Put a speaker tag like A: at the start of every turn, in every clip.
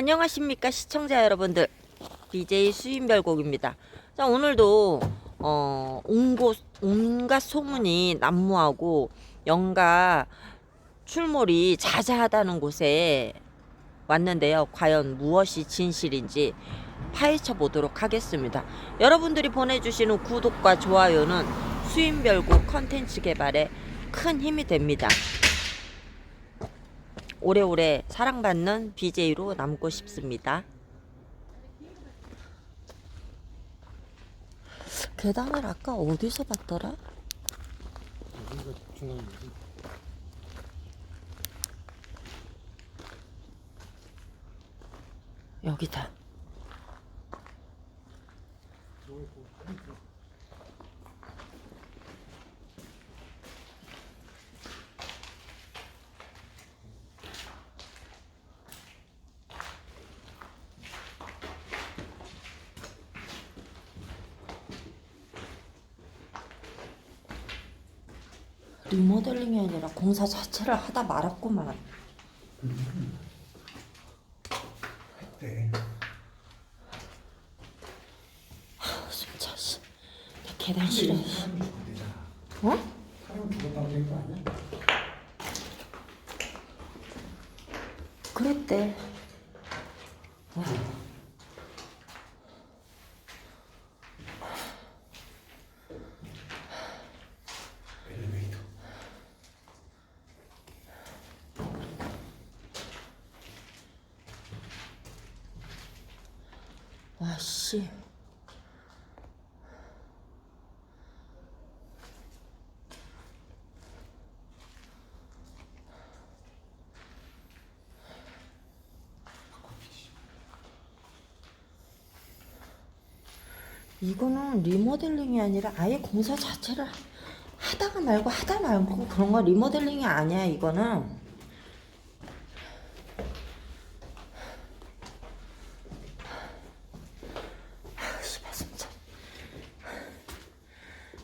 A: 안녕하십니까 시청자 여러분들. BJ 수인별곡입니다. 자 오늘도 어 온곳 온갖 소문이 난무하고 영가 출몰이 자자하다는 곳에 왔는데요. 과연 무엇이 진실인지 파헤쳐 보도록 하겠습니다. 여러분들이 보내주시는 구독과 좋아요는 수인별곡 컨텐츠 개발에 큰 힘이 됩니다 오래오래 사랑받는 BJ로 남고 싶습니다. 계단을 아까 어디서 봤더라? 여기다. 리모델링이 아니라 공사 자체를 하다 말았구만.
B: 네.
A: 진짜 씨. 나 계단 싫어. 어?
B: 사람 죽었다고 된거 아니야?
A: 그랬대.
B: 엘리베이터.
A: 와 씨. 이거는 리모델링이 아니라 아예 공사 자체를 하다가 말고 하다 말고 그런 거 리모델링이 아니야 이거는. 아,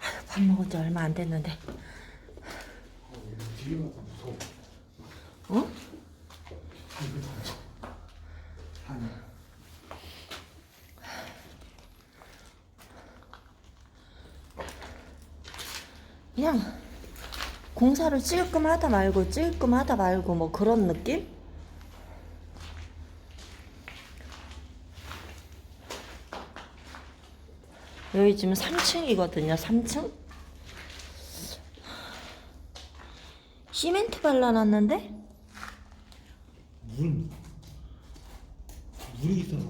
A: 아유, 밥 먹은 지 얼마 안 됐는데
B: 어, 여기 뒤가 더 무서워.
A: 어?
B: 뒤가 더 무서워. 아니.
A: 그냥 공사를 찔끔 하다 말고 찔끔 하다 말고 뭐 그런 느낌? 여기 지금 3층이거든요. 3층? 시멘트 발라놨는데?
B: 물. 물이 있어서.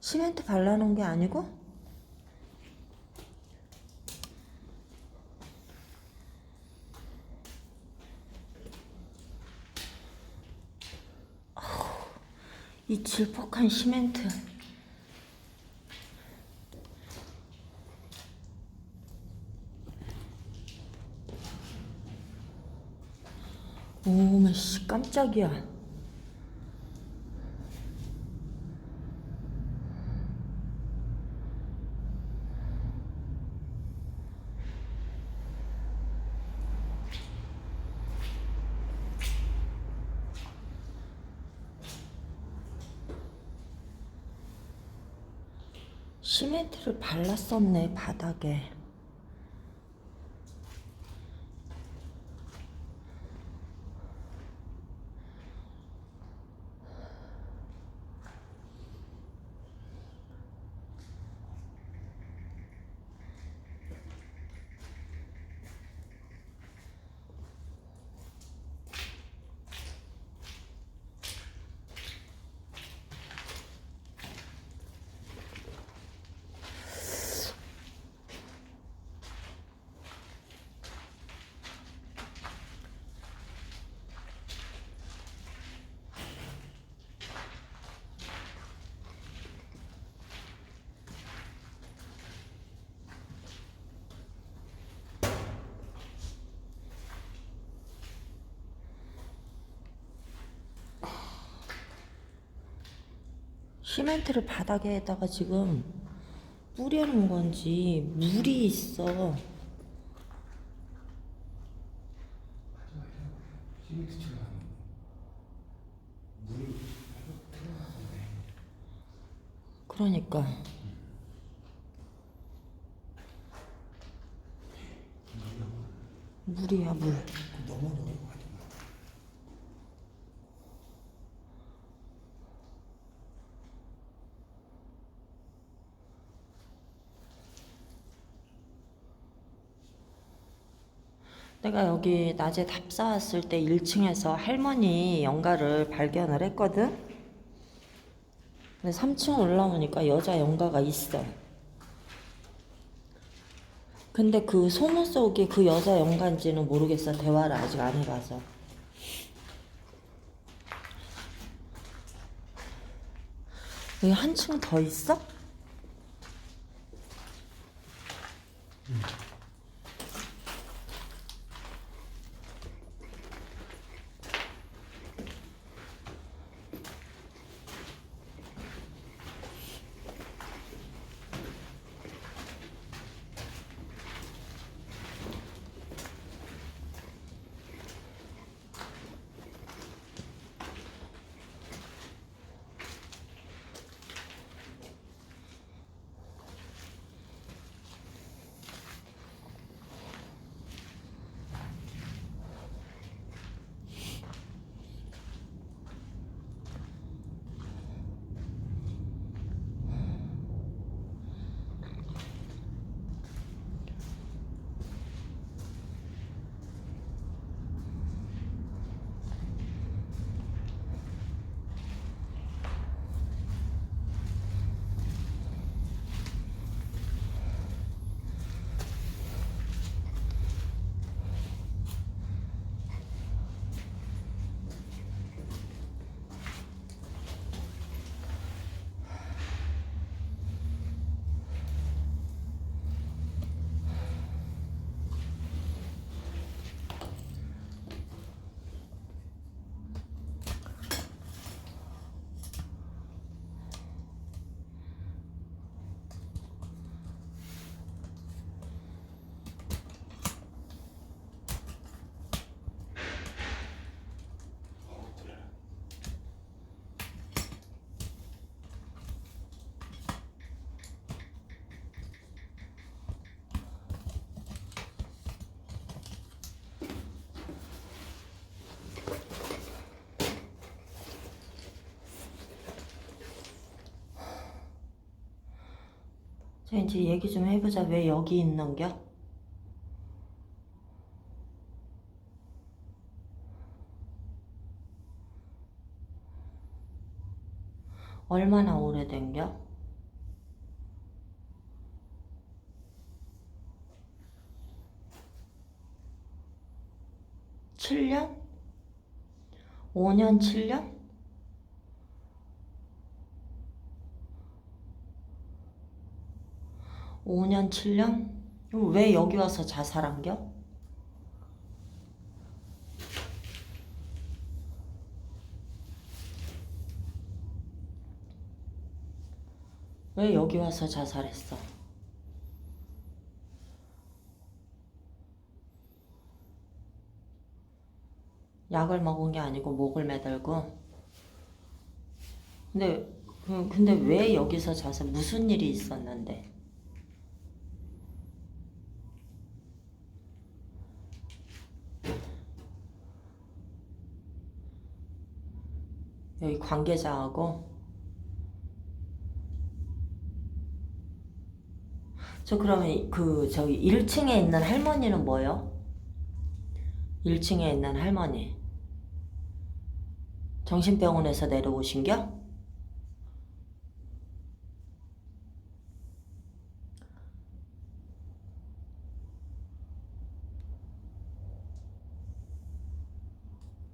A: 시멘트 발라놓은 게 아니고? 이 질퍽한 시멘트. 오메 씨 깜짝이야. 시멘트를 발랐었네 바닥에. 시멘트를 바닥에다가 지금 뿌려놓은 건지 물이 있어. 그러니까 물이야 물.
B: 넘어져요 하지 마.
A: 내가 여기 낮에 답사 왔을 때 1층에서 할머니 영가를 발견을 했거든. 근데 3층 올라오니까 여자 영가가 있어. 근데 그 소문 속에 그 여자 영가인지는 모르겠어. 대화를 아직 안 해봐서. 여기 한층 더 있어? 자, 이제 얘기 좀 해보자. 왜 여기 있는겨? 얼마나 오래된겨? 칠년 5년, 7년? 오 년, 칠 년? 그럼 왜 여기 와서 자살한겨? 왜 여기 와서 자살했어? 약을 먹은 게 아니고 목을 매달고. 근데 그- 근데 왜 여기서 자살? 무슨 일이 있었는데? 여기 관계자하고 저 그러면 그 저기 1층에 있는 할머니는 뭐요? 1층에 있는 할머니 정신병원에서 내려오신겨?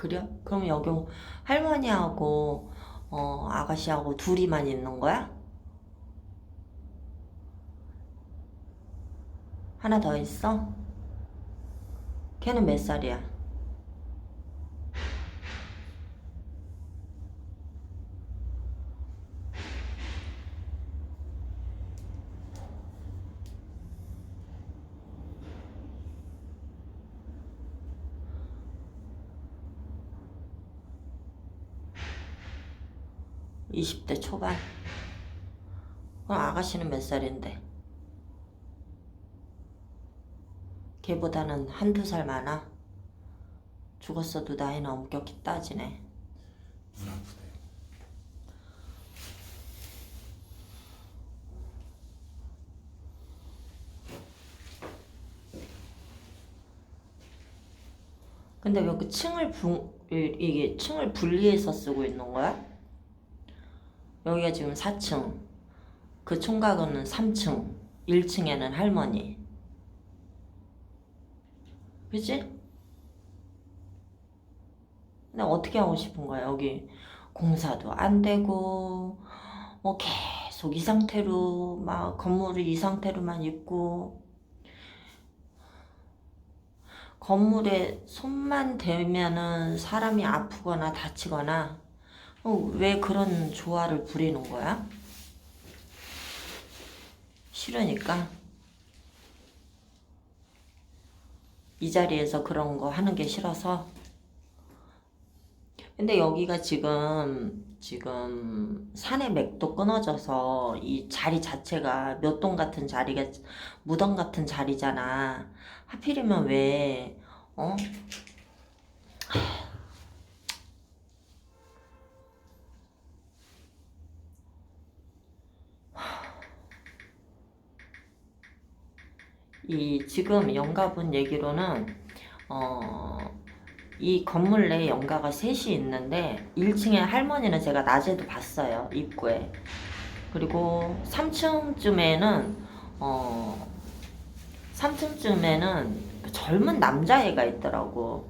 A: 그래? 그럼 여기 할머니하고 어, 아가씨하고 둘이만 있는 거야? 하나 더 있어? 걔는 몇 살이야? 20대 초반. 그럼 아가씨는 몇 살인데? 걔보다는 한두 살 많아. 죽었어도 나이는 엄격히 따지네.
B: 눈 아프대.
A: 근데 왜 그 층을 부, 이- 이게 층을 분리해서 쓰고 있는 거야? 여기가 지금 4층, 그 총각은 3층, 1층에는 할머니. 그치? 근데 어떻게 하고 싶은 거야? 여기 공사도 안 되고, 뭐 계속 이 상태로, 막 건물이 이 상태로만 있고, 건물에 손만 대면은 사람이 아프거나 다치거나 어, 왜 그런 조화를 부리는 거야? 싫으니까 이 자리에서 그런 거 하는 게 싫어서 근데 여기가 지금 지금 산의 맥도 끊어져서 이 자리 자체가 몇 동 같은 자리가 무덤 같은 자리잖아. 하필이면 왜 어? 이 지금 영가분 얘기로는 어, 이 건물 내에 영가가 셋이 있는데 1층에 할머니는 제가 낮에도 봤어요 입구에. 그리고 3층쯤에는 어 3층쯤에는 젊은 남자애가 있더라고.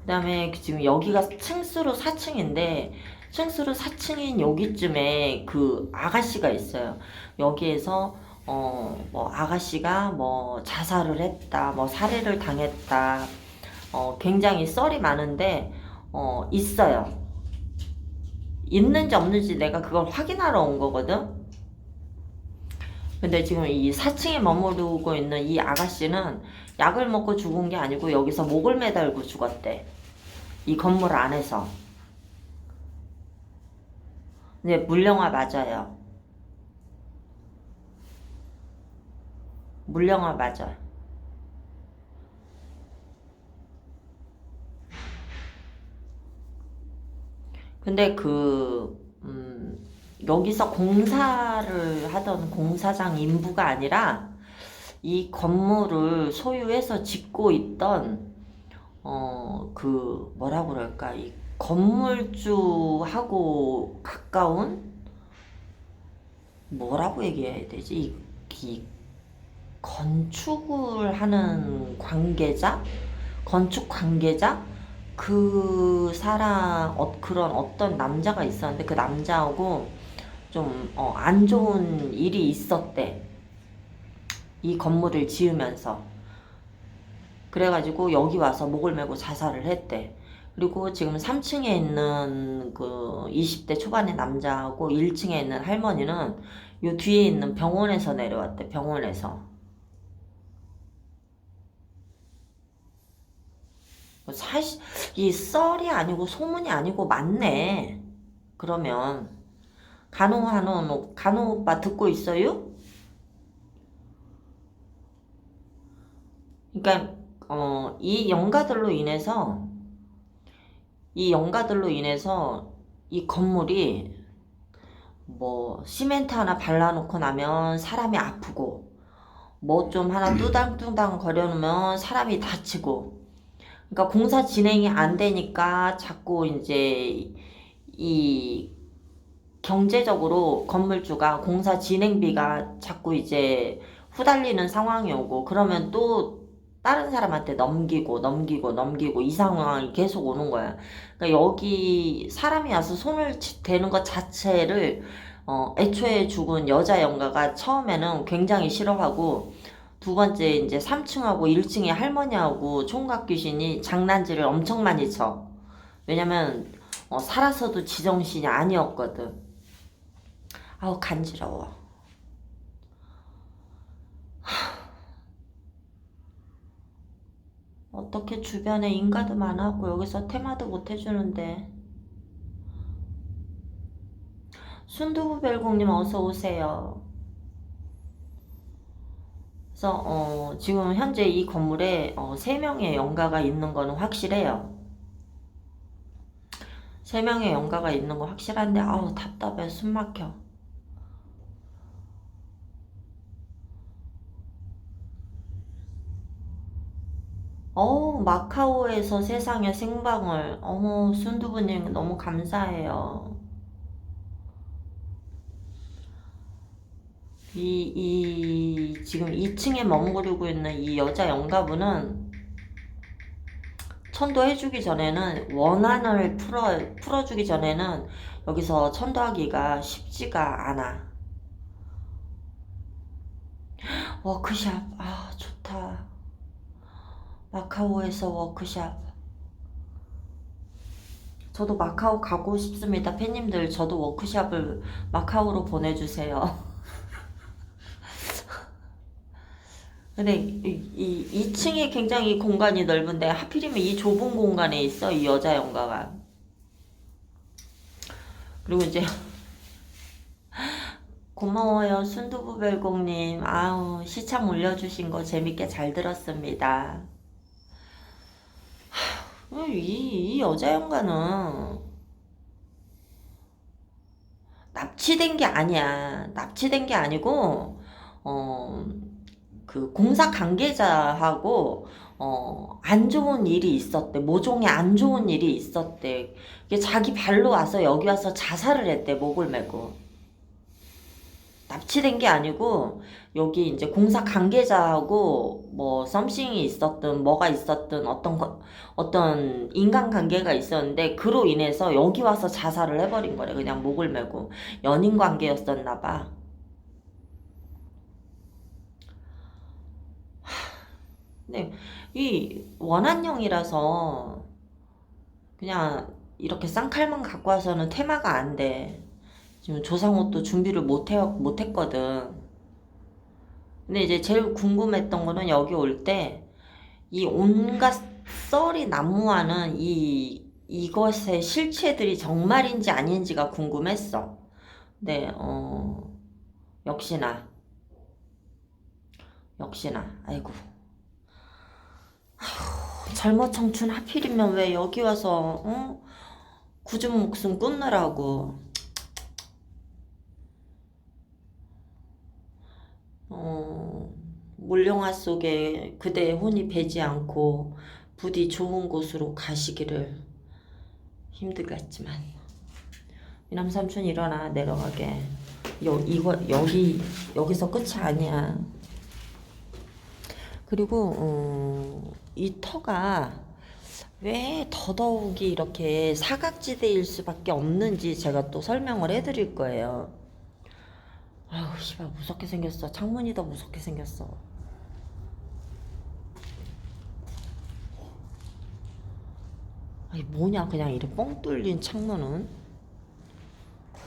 A: 그 다음에 지금 여기가 층수로 4층인데 층수로 4층인 여기쯤에 그 아가씨가 있어요. 여기에서 어 뭐 아가씨가 뭐 자살을 했다 뭐 살해를 당했다 어 굉장히 썰이 많은데 어 있어요. 있는지 없는지 내가 그걸 확인하러 온 거거든. 근데 지금 이 4층에 머무르고 있는 이 아가씨는 약을 먹고 죽은 게 아니고 여기서 목을 매달고 죽었대. 이 건물 안에서. 근데 물령화 맞아요 물령화 맞아. 근데 그, 음, 여기서 공사를 하던 공사장 인부가 아니라 이 건물을 소유해서 짓고 있던, 어, 그, 뭐라 그럴까, 이 건물주하고 가까운, 뭐라고 얘기해야 되지? 이, 이 건축을 하는 관계자, 건축 관계자, 그 사람 어, 그런 어떤 남자가 있었는데 그 남자하고 좀 어, 안 좋은 일이 있었대. 이 건물을 지으면서. 그래가지고 여기 와서 목을 메고 자살을 했대. 그리고 지금 3층에 있는 그 20대 초반의 남자하고 1층에 있는 할머니는 요 뒤에 있는 병원에서 내려왔대. 병원에서. 사실 이 썰이 아니고 소문이 아니고 맞네. 그러면 간호 한호 간호 오빠 듣고 있어요? 그러니까 어, 이 영가들로 인해서 이 영가들로 인해서 이 건물이 뭐 시멘트 하나 발라놓고 나면 사람이 아프고 뭐 좀 하나 뚜당뚜당 거려놓으면 사람이 다치고 그러니까 공사 진행이 안 되니까 자꾸 이제 이 경제적으로 건물주가 공사 진행비가 자꾸 이제 후달리는 상황이 오고 그러면 또 다른 사람한테 넘기고 넘기고 넘기고 이 상황이 계속 오는 거야. 그러니까 여기 사람이 와서 손을 치- 대는 것 자체를 어, 애초에 죽은 여자 영가가 처음에는 굉장히 싫어하고 두 번째 이제 3층하고 1층에 할머니하고 총각 귀신이 장난질을 엄청 많이 쳐. 왜냐면 어, 살아서도 지정신이 아니었거든. 아우 간지러워. 하. 어떻게 주변에 인가도 많았고 여기서 테마도 못 해주는데 순두부 별공님 어서 오세요. 그래서 어, 지금 현재 이 건물에 어, 3명의 연가가 있는 거는 확실해요. 3명의 연가가 있는 거 확실한데 아우 답답해 숨 막혀. 어우 마카오에서 세상에 생방을 어머 순두부님 너무 감사해요. 이, 이, 지금 2층에 머무르고 있는 이 여자 영가분은 천도해주기 전에는 원한을 풀어, 풀어주기 전에는 여기서 천도하기가 쉽지가 않아. 워크샵, 아, 좋다. 마카오에서 워크샵. 저도 마카오 가고 싶습니다. 팬님들, 저도 워크샵을 마카오로 보내주세요. 근데 이, 이 2층이 굉장히 공간이 넓은데 하필이면 이 좁은 공간에 있어 이 여자 연가가. 그리고 이제 고마워요 순두부별공님. 아우 시참 올려주신 거 재밌게 잘 들었습니다. 하, 이, 이 여자 연가는 납치된 게 아니야. 납치된 게 아니고 어 그 공사 관계자하고 어, 안 좋은 일이 있었대. 모종에 안 좋은 일이 있었대. 이게 자기 발로 와서 여기 와서 자살을 했대. 목을 메고. 납치된 게 아니고 여기 이제 공사 관계자하고 뭐 썸씽이 있었든 뭐가 있었든 어떤 거, 어떤 인간 관계가 있었는데 그로 인해서 여기 와서 자살을 해버린 거래. 그냥 목을 메고 연인 관계였었나 봐. 네, 이 원한형이라서 그냥 이렇게 쌍칼만 갖고 와서는 테마가 안 돼. 지금 조상옷도 준비를 못 해, 못 했거든. 근데 이제 제일 궁금했던 거는 여기 올 때 이 온갖 썰이 난무하는 이 이것의 실체들이 정말인지 아닌지가 궁금했어. 네, 어, 역시나, 역시나, 아이고. 젊어 청춘 하필이면 왜 여기 와서 어? 굳은 목숨 끊느라고. 어, 물영화 속에 그대의 혼이 배지 않고 부디 좋은 곳으로 가시기를 힘들겠지만. 이남 삼촌 일어나 내려가게. 여, 이거 여기 여기서 끝이 아니야 그리고 어, 이 터가 왜 더더욱이 이렇게 사각지대일 수밖에 없는지 제가 또 설명을 해드릴 거예요. 아우 씨발 무섭게 생겼어. 창문이 더 무섭게 생겼어. 아니 뭐냐 그냥 이렇게 뻥 뚫린 창문은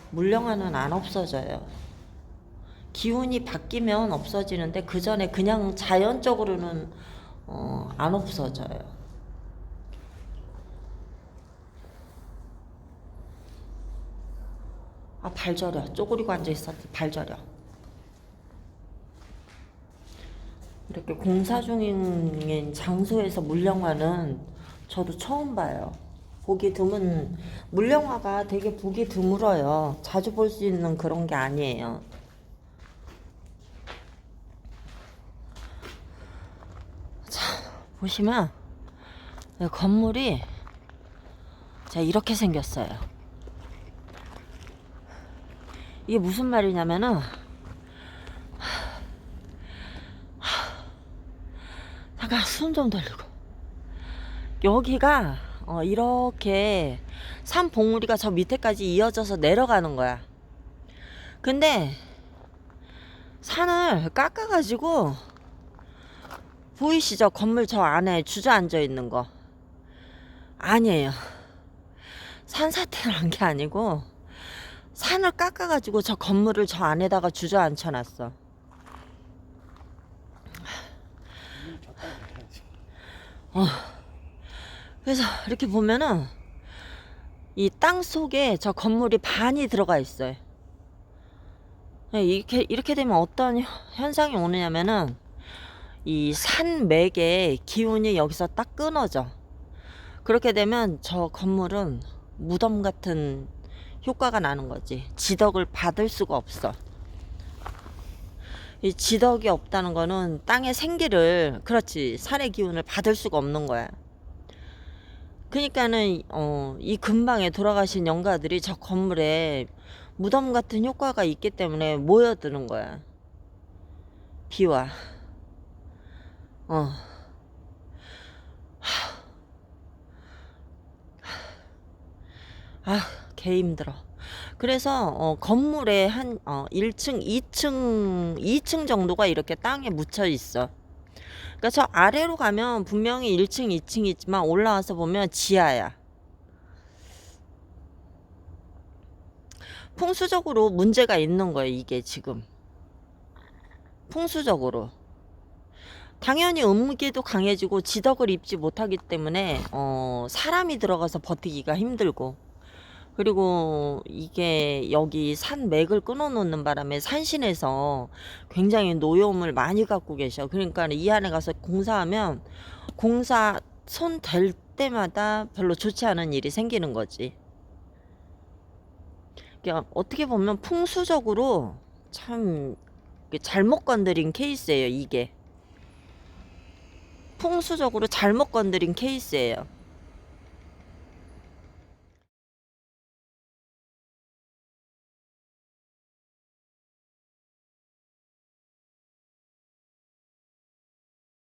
A: 물량화는 안 없어져요. 기운이 바뀌면 없어지는데 그 전에 그냥 자연적으로는 어, 안 없어져요. 아, 발 저려. 쪼그리고 앉아 있었지. 발 저려. 이렇게 공사 중인 장소에서 물량화는 저도 처음 봐요. 보기 드문, 물량화가 되게 보기 드물어요. 자주 볼 수 있는 그런 게 아니에요. 보시면 이 건물이 자 이렇게 생겼어요. 이게 무슨 말이냐면은 잠깐 숨 좀 돌리고 여기가 어, 이렇게 산 봉우리가 저 밑에까지 이어져서 내려가는 거야. 근데 산을 깎아가지고 보이시죠? 건물 저 안에 주저앉아 있는 거. 아니에요. 산사태를 한 게 아니고 산을 깎아가지고 저 건물을 저 안에다가 주저앉혀 놨어.
B: 그래야지.
A: 그래서 이렇게 보면은 이 땅 속에 저 건물이 반이 들어가 있어요. 네, 이렇게 이렇게 되면 어떤 현- 현상이 오느냐면은 이 산맥의 기운이 여기서 딱 끊어져. 그렇게 되면 저 건물은 무덤 같은 효과가 나는 거지. 지덕을 받을 수가 없어. 이 지덕이 없다는 거는 땅의 생기를 그렇지 산의 기운을 받을 수가 없는 거야. 그러니까는 어, 이 근방에 돌아가신 영가들이 저 건물에 무덤 같은 효과가 있기 때문에 모여드는 거야. 비와. 어. 아, 개 힘들어. 그래서 어, 건물에 한 어, 1층, 2층, 2층 정도가 이렇게 땅에 묻혀 있어. 그러니까 저 아래로 가면 분명히 1층, 2층 있지만 올라와서 보면 지하야. 풍수적으로 문제가 있는 거예요, 이게 지금. 풍수적으로. 당연히 음기도 강해지고 지덕을 입지 못하기 때문에 어, 사람이 들어가서 버티기가 힘들고 그리고 이게 여기 산 맥을 끊어놓는 바람에 산신에서 굉장히 노여움을 많이 갖고 계셔. 그러니까 이 안에 가서 공사하면 공사 손 댈 때마다 별로 좋지 않은 일이 생기는 거지. 그러니까 어떻게 보면 풍수적으로 참 잘못 건드린 케이스예요, 이게. 풍수적으로 잘못 건드린 케이스예요.